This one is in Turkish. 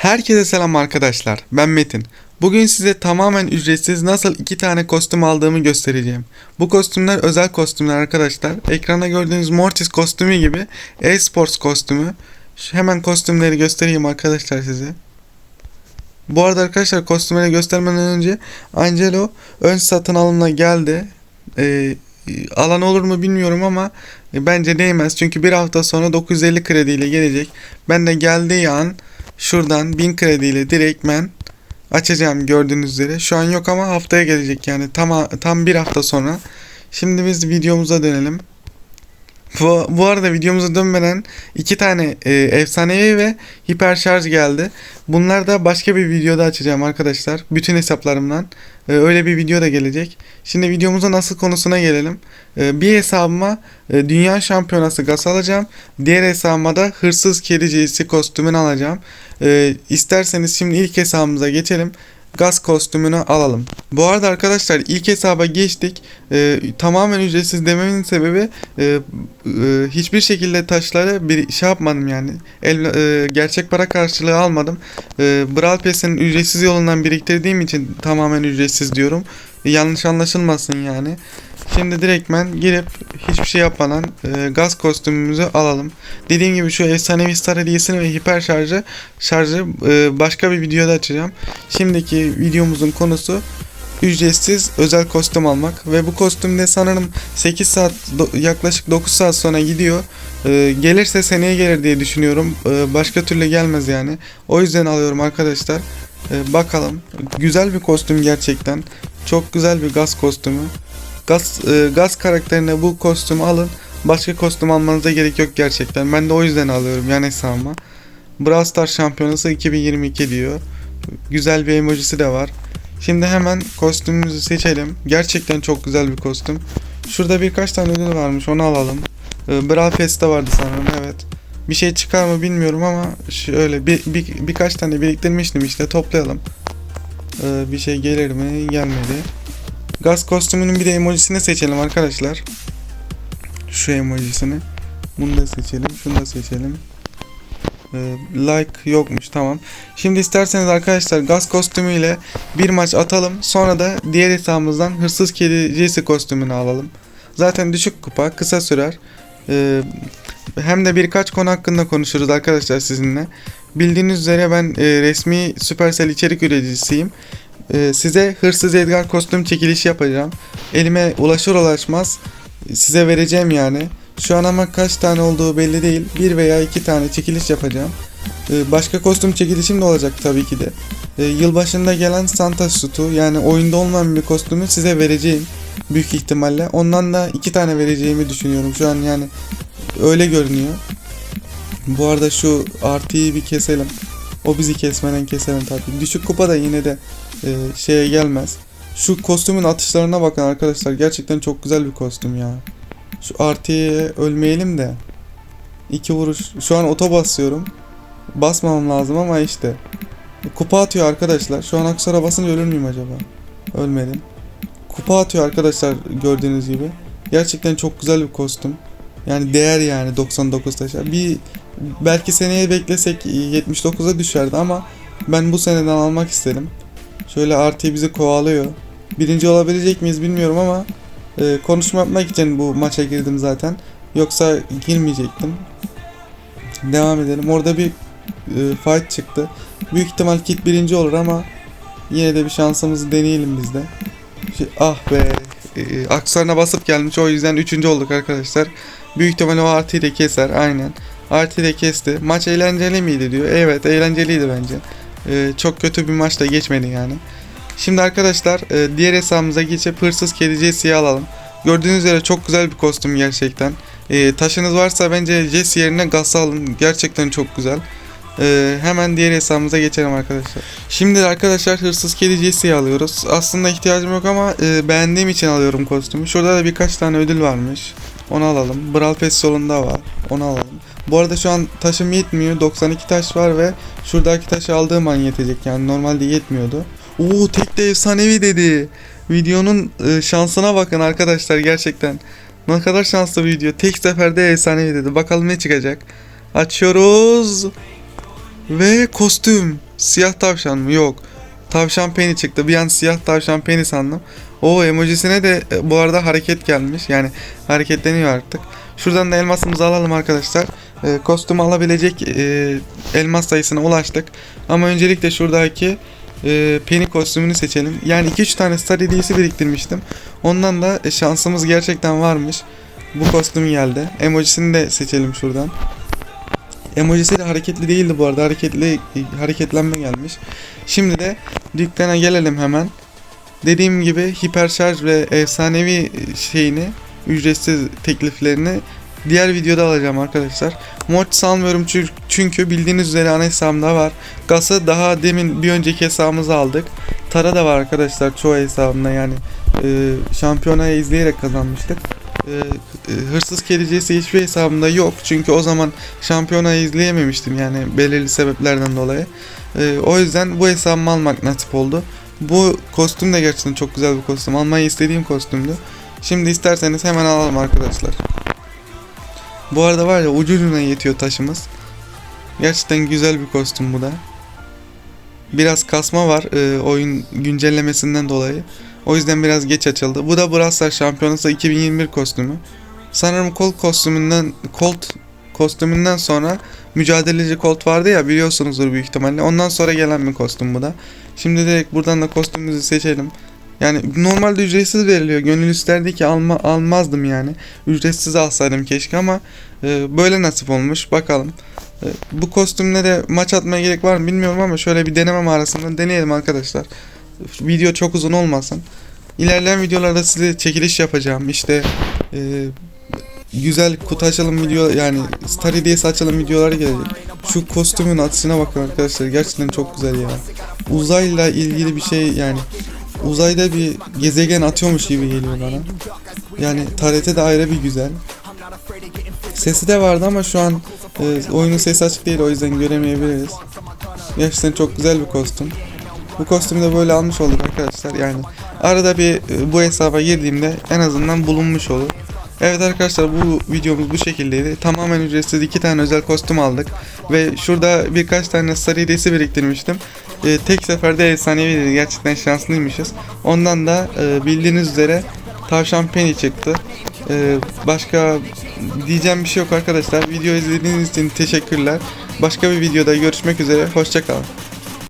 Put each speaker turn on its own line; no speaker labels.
Herkese selam arkadaşlar. Ben Metin. Bugün size tamamen ücretsiz nasıl iki tane kostüm aldığımı göstereceğim. Bu kostümler özel kostümler arkadaşlar. Ekranda gördüğünüz Mortis kostümü gibi e-sports kostümü. Şu- Hemen kostümleri göstereyim arkadaşlar size. Bu arada arkadaşlar kostümleri göstermeden önce Angelo ön satın alımla geldi. Ee, alan olur mu bilmiyorum ama e, bence değmez. Çünkü bir hafta sonra 950 krediyle gelecek. Ben de geldiği an şuradan 1000 krediyle direktmen açacağım gördüğünüz üzere. Şu an yok ama haftaya gelecek yani tam tam bir hafta sonra. Şimdi biz videomuza dönelim. Bu, bu arada videomuza dönmeden iki tane e, efsanevi ve hiper şarj geldi. Bunlar da başka bir videoda açacağım arkadaşlar. Bütün hesaplarımdan. E, öyle bir video da gelecek. Şimdi videomuza nasıl konusuna gelelim. E, bir hesabıma e, Dünya Şampiyonası gaz alacağım. Diğer hesabıma da Hırsız Kedi cinsi kostümünü alacağım. E, isterseniz şimdi ilk hesabımıza geçelim. Gaz kostümünü alalım. Bu arada arkadaşlar ilk hesaba geçtik. E, tamamen ücretsiz dememin sebebi e, e, hiçbir şekilde taşları bir şey yapmadım yani. El, e, gerçek para karşılığı almadım. E, Brawl Pass'in ücretsiz yolundan biriktirdiğim için tamamen ücretsiz diyorum. E, yanlış anlaşılmasın yani. Şimdi direktmen girip hiçbir şey yapmadan e, gaz kostümümüzü alalım. Dediğim gibi şu efsanevi star hediyesini ve hiper şarjı şarjı e, başka bir videoda açacağım. Şimdiki videomuzun konusu ücretsiz özel kostüm almak ve bu kostümde sanırım 8 saat yaklaşık 9 saat sonra gidiyor. E, gelirse seneye gelir diye düşünüyorum. E, başka türlü gelmez yani. O yüzden alıyorum arkadaşlar. E, bakalım. Güzel bir kostüm gerçekten. Çok güzel bir gaz kostümü. Gaz e, gaz karakterine bu kostümü alın. Başka kostüm almanıza gerek yok gerçekten. Ben de o yüzden alıyorum yani hesabıma. Brawl Stars Şampiyonası 2022 diyor. Güzel bir emojisi de var. Şimdi hemen kostümümüzü seçelim. Gerçekten çok güzel bir kostüm. Şurada birkaç tane ödül varmış onu alalım. Ee, Brawl Pass'te vardı sanırım evet. Bir şey çıkar mı bilmiyorum ama şöyle bir, bir, birkaç tane biriktirmiştim işte toplayalım. Ee, bir şey gelir mi? Gelmedi. Gaz kostümünün bir de emojisini seçelim arkadaşlar. Şu emojisini. Bunu da seçelim. Şunu da seçelim. Ee, like yokmuş tamam. Şimdi isterseniz arkadaşlar gaz kostümüyle bir maç atalım. Sonra da diğer hesabımızdan hırsız kedi Jesse kostümünü alalım. Zaten düşük kupa kısa sürer. Ee, hem de birkaç konu hakkında konuşuruz arkadaşlar sizinle. Bildiğiniz üzere ben e, resmi Supercell içerik üreticisiyim. Ee, size hırsız Edgar kostüm çekilişi yapacağım. Elime ulaşır ulaşmaz size vereceğim yani. Şu an ama kaç tane olduğu belli değil. Bir veya iki tane çekiliş yapacağım. Ee, başka kostüm çekilişim de olacak tabii ki de. Ee, yılbaşında gelen Santa Suit'u yani oyunda olmayan bir kostümü size vereceğim. Büyük ihtimalle. Ondan da iki tane vereceğimi düşünüyorum. Şu an yani öyle görünüyor. Bu arada şu artıyı bir keselim. O bizi kesmeden keselim tabii. Düşük kupa da yine de e, şeye gelmez. Şu kostümün atışlarına bakın arkadaşlar. Gerçekten çok güzel bir kostüm ya. Şu artıya ölmeyelim de. İki vuruş. Şu an oto basıyorum. Basmamam lazım ama işte. Kupa atıyor arkadaşlar. Şu an aksara basınca ölür müyüm acaba? Ölmedim. Kupa atıyor arkadaşlar gördüğünüz gibi. Gerçekten çok güzel bir kostüm. Yani değer yani 99 taşa. Bir belki seneye beklesek 79'a düşerdi ama ben bu seneden almak istedim. Şöyle artı bizi kovalıyor. Birinci olabilecek miyiz bilmiyorum ama e, konuşma yapmak için bu maça girdim zaten. Yoksa girmeyecektim. Devam edelim. Orada bir e, fight çıktı. Büyük ihtimal kit birinci olur ama yine de bir şansımızı deneyelim biz de. Şey, ah be. E, aksarına basıp gelmiş. O yüzden üçüncü olduk arkadaşlar. Büyük ihtimal o artıyı da keser. Aynen. Artıyı da kesti. Maç eğlenceli miydi diyor. Evet eğlenceliydi bence. E, çok kötü bir maç da geçmedi yani. Şimdi arkadaşlar e, diğer hesabımıza geçip hırsız kedi Jesse'yi alalım. Gördüğünüz üzere çok güzel bir kostüm gerçekten. E, taşınız varsa bence Jesse yerine Gus alın. Gerçekten çok güzel. E, hemen diğer hesabımıza geçelim arkadaşlar. Şimdi arkadaşlar hırsız kedi Jesse'yi alıyoruz. Aslında ihtiyacım yok ama e, beğendiğim için alıyorum kostümü. Şurada da birkaç tane ödül varmış. Onu alalım. Brawl Pass solunda var. Onu alalım. Bu arada şu an taşım yetmiyor. 92 taş var ve şuradaki taşı aldığım an yetecek. Yani normalde yetmiyordu. Oo tek de efsanevi dedi. Videonun e, şansına bakın arkadaşlar gerçekten. Ne kadar şanslı bir video. Tek seferde efsanevi dedi. Bakalım ne çıkacak. Açıyoruz. Ve kostüm. Siyah tavşan mı? Yok. Tavşan peni çıktı. Bir an siyah tavşan peni sandım. O emojisine de e, bu arada hareket gelmiş. Yani hareketleniyor artık. Şuradan da elmasımızı alalım arkadaşlar. E, kostüm alabilecek e, elmas sayısına ulaştık. Ama öncelikle şuradaki e, Penny kostümünü seçelim. Yani 2-3 tane Star hediyesi biriktirmiştim. Ondan da e, şansımız gerçekten varmış. Bu kostüm geldi. Emojisini de seçelim şuradan. Emojisi de hareketli değildi bu arada. Hareketli hareketlenme gelmiş. Şimdi de dükkana gelelim hemen. Dediğim gibi hiperşarj ve efsanevi şeyini ücretsiz tekliflerini diğer videoda alacağım arkadaşlar. Mod salmıyorum çü- çünkü bildiğiniz üzere ana hesabımda var. Gas'ı daha demin bir önceki hesabımıza aldık. Tara da var arkadaşlar çoğu hesabımda yani e, şampiyonayı izleyerek kazanmıştık. E, e, hırsız kedicesi hiçbir hesabımda yok çünkü o zaman şampiyonayı izleyememiştim yani belirli sebeplerden dolayı. E, o yüzden bu hesabımı almak nasip oldu. Bu kostüm de gerçekten çok güzel bir kostüm. Almayı istediğim kostümdü. Şimdi isterseniz hemen alalım arkadaşlar. Bu arada var ya ucu ucuna yetiyor taşımız. Gerçekten güzel bir kostüm bu da. Biraz kasma var e, oyun güncellemesinden dolayı. O yüzden biraz geç açıldı. Bu da Brawl Stars Şampiyonası 2021 kostümü. Sanırım Colt kostümünden Colt kostümünden sonra mücadeleci Colt vardı ya biliyorsunuzdur büyük ihtimalle. Ondan sonra gelen bir kostüm bu da. Şimdi direkt buradan da kostümümüzü seçelim. Yani normalde ücretsiz veriliyor. Gönül isterdi ki alma, almazdım yani. Ücretsiz alsaydım keşke ama e, böyle nasip olmuş. Bakalım. E, bu kostümle de maç atmaya gerek var mı bilmiyorum ama şöyle bir deneme mağarasında deneyelim arkadaşlar. Video çok uzun olmasın. İlerleyen videolarda size çekiliş yapacağım. İşte e, güzel kutu açalım video yani Star hediyesi açalım videoları gelecek. Şu kostümün atışına bakın arkadaşlar. Gerçekten çok güzel ya. Uzayla ilgili bir şey yani uzayda bir gezegen atıyormuş gibi geliyor bana. Yani tarihte de ayrı bir güzel. Sesi de vardı ama şu an e, oyunun sesi açık değil o yüzden göremeyebiliriz. Gerçekten çok güzel bir kostüm. Bu kostümü de böyle almış olduk arkadaşlar yani. Arada bir e, bu hesaba girdiğimde en azından bulunmuş olur. Evet arkadaşlar bu videomuz bu şekildeydi. Tamamen ücretsiz iki tane özel kostüm aldık. Ve şurada birkaç tane star hediyesi biriktirmiştim. Ee, tek seferde efsaneviydi. Gerçekten şanslıymışız. Ondan da e, bildiğiniz üzere tavşan penny çıktı. Ee, başka diyeceğim bir şey yok arkadaşlar. Video izlediğiniz için teşekkürler. Başka bir videoda görüşmek üzere. Hoşçakalın.